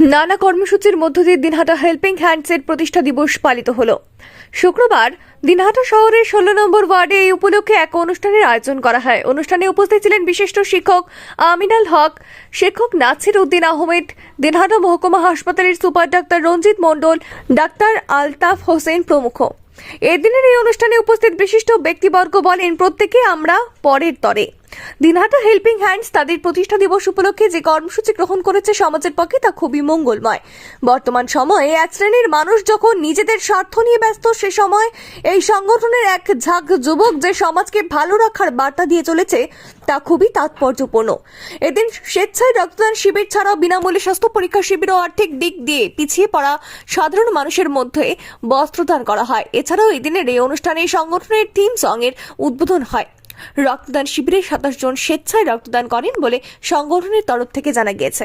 নানা কর্মসূচির মধ্য দিয়ে দিনহাটা হেল্পিং হ্যান্ডসের প্রতিষ্ঠা দিবস পালিত হলো। শুক্রবার দিনহাটা শহরের ষোলো নম্বর ওয়ার্ডে এই উপলক্ষে এক অনুষ্ঠানের আয়োজন করা হয়। অনুষ্ঠানে উপস্থিত ছিলেন বিশিষ্ট শিক্ষক আমিনাল হক, শিক্ষক নাছির উদ্দিন আহমেদ, দিনহাটা মহকুমা হাসপাতালের super doctor Ranjit Mondal, doctor Altaf Hossain প্রমুখ। এদিনের এই অনুষ্ঠানে উপস্থিত বিশিষ্ট ব্যক্তিবর্গ বলেন, প্রত্যেকে আমরা পরের তরে। দিনহাটা হেল্পিং হ্যান্ডস তাদের প্রতিষ্ঠা দিবস উপলক্ষে যে কর্মসূচি গ্রহণ করেছে সমাজের পক্ষে তা খুবই মঙ্গলময়। বর্তমান সময়ে এক শ্রেণির মানুষ যখন নিজেদের স্বার্থ নিয়ে ব্যস্ত, সে সময় এই সংগঠনের এক ঝাঁক যুবক যে সমাজকে ভালো রাখার বার্তা দিয়ে চলেছে, তা খুবই তাৎপর্যপূর্ণ। এদিন স্বেচ্ছায় রক্তদান শিবির ছাড়াও বিনামূল্যে স্বাস্থ্য পরীক্ষা শিবির ও আর্থিক দিক দিয়ে পিছিয়ে পড়া সাধারণ মানুষের মধ্যে বস্ত্রদান করা হয়। এছাড়াও এদিনের এই অনুষ্ঠানে সংগঠনের থিম সং এর উদ্বোধন হয়। রক্তদান শিবিরে সাতাশ জন স্বেচ্ছায় রক্তদান করেন বলে সংগঠনের তরফ থেকে জানা গিয়েছে।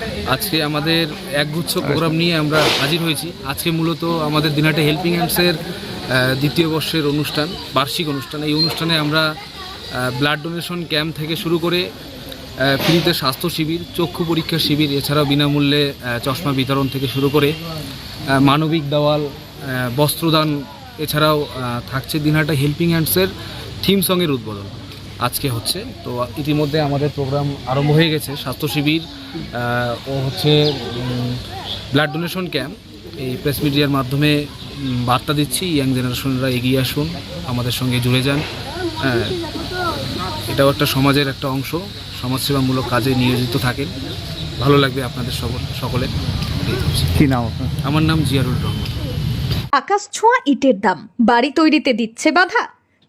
আজকে আমাদের একগুচ্ছ প্রোগ্রাম নিয়ে আমরা হাজির হয়েছি। আজকে মূলত আমাদের দিনহাটা হেল্পিং হ্যান্ডসের দ্বিতীয় বর্ষের অনুষ্ঠান, বার্ষিক অনুষ্ঠান। এই অনুষ্ঠানে আমরা ব্লাড ডোনেশন ক্যাম্প থেকে শুরু করে ফ্রিতে স্বাস্থ্য শিবির, চক্ষু পরীক্ষা শিবির, এছাড়াও বিনামূল্যে চশমা বিতরণ থেকে শুরু করে মানবিক দেওয়াল বস্ত্রদান, এছাড়াও থাকছে দিনহাটা হেল্পিং হ্যান্ডসের থিম সঙের উদ্বোধন। আজকে হচ্ছে। তো ইতিমধ্যে আমাদের প্রোগ্রাম আরম্ভ হয়ে গেছে। স্বাস্থ্য শিবির ও হচ্ছে ব্লাড ডোনেশন ক্যাম্প এই প্রেস মিডিয়ার মাধ্যমে বার্তা দিচ্ছি ইয়াং জেনারেশনরা এগিয়ে আসুন আমাদের সঙ্গে জুড়ে যান। হ্যাঁ এটাও একটা সমাজের একটা অংশ সমাজসেবামূলক কাজে নিয়োজিত থাকেন। ভালো লাগবে আপনাদের সকল সকলে। কি নাম আমার নাম জিয়ারুল রহমান। আকাশ ছোঁয়া ইটের দাম বাড়ি তৈরিতে দিচ্ছে বাধা।